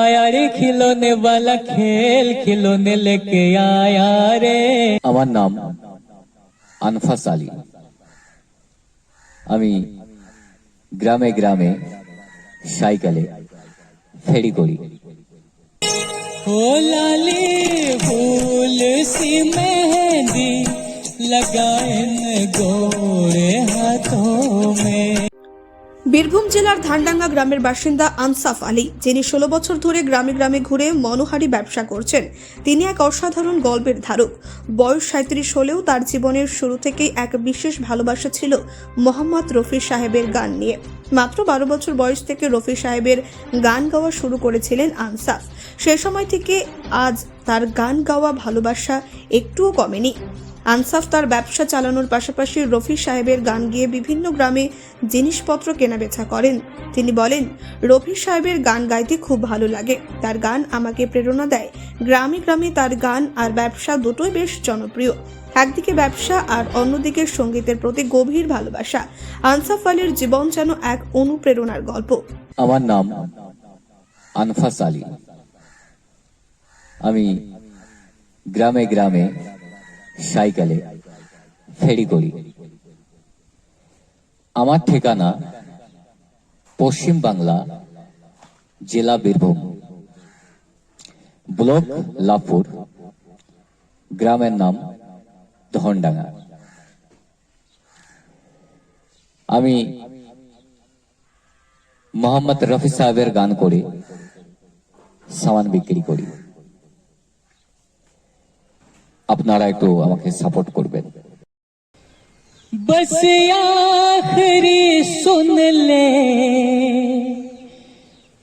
आया रे खिलौने वाला खेल खिलौने लेके आया रे আমার নাম আনফাস আলী আমি গ্রামে গ্রামে সাইকেলে ফেরি করি ओ लाली फूल सी मेहंदी लगाए न गोरे বীরভূম জেলার ধানডাঙ্গা গ্রামের বাসিন্দা আনসাফ আলী, যিনি ষোলো বছর ধরে গ্রামে গ্রামে ঘুরে মনোহারি ব্যবসা করছেন, তিনি এক অসাধারণ গল্পের ধারক। বয়স সাঁত্রিশ হলেও তার জীবনের শুরু থেকেই এক বিশেষ ভালোবাসা ছিল মোহাম্মদ রফি সাহেবের গান নিয়ে। মাত্র বারো বছর বয়স থেকে রফি সাহেবের গান গাওয়া শুরু করেছিলেন আনসাফ। সে সময় থেকে আজ তার গান গাওয়া ভালোবাসা একটুও কমেনি। আনসাফ তার ব্যবসা চালানোর পাশাপাশি রফি সাহেবের গান গিয়ে বিভিন্ন গ্রামে জিনিসপত্র কেনাবেচা করেন। তিনি বলেন রফি সাহেবের গান গাইতে খুব ভালো লাগে। তার গান আমাকে প্রেরণা দেয়। গ্রামে গ্রামে তার গান আর ব্যবসা দুটোই বেশ জনপ্রিয়। একদিকে ব্যবসা আর অন্যদিকে সঙ্গীতের প্রতি গভীর ভালোবাসা। আনসাফ আলীর জীবন যেন এক অনুপ্রেরণার গল্প। আমার নাম আনফাস আলী। আমি গ্রামে গ্রামে সাইকেলে ফেরি করি। আমার ঠিকানা পশ্চিম বাংলা, জেলা বীরভূম। ব্লক লাপুর গ্রামের নাম ধনডাঙ্গা। আমি মোহাম্মদ রফি সাহেবের গান করে সামান বিক্রি করি। আপনারা একটু আমাকে সাপোর্ট করবেন बस आखिरी सुन ले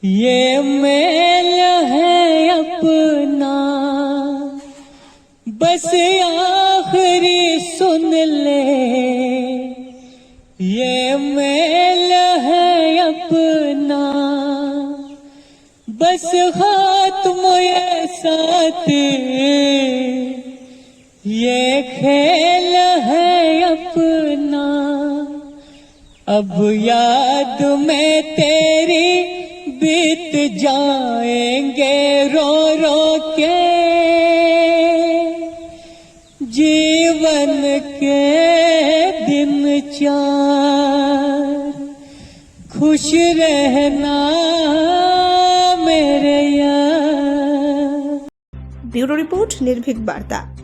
ये मेल है अपना बस आखिरी सुन ले ये मेल है अपना बस खात्म ये साथ ये खेल है अपना। अब याद में तेरी बीत जाएँगे रो रो के। जीवन के दिन चार। खुश रहना मेरे यार। ब्यूरो रिपोर्ट, निर्भीक वार्ता।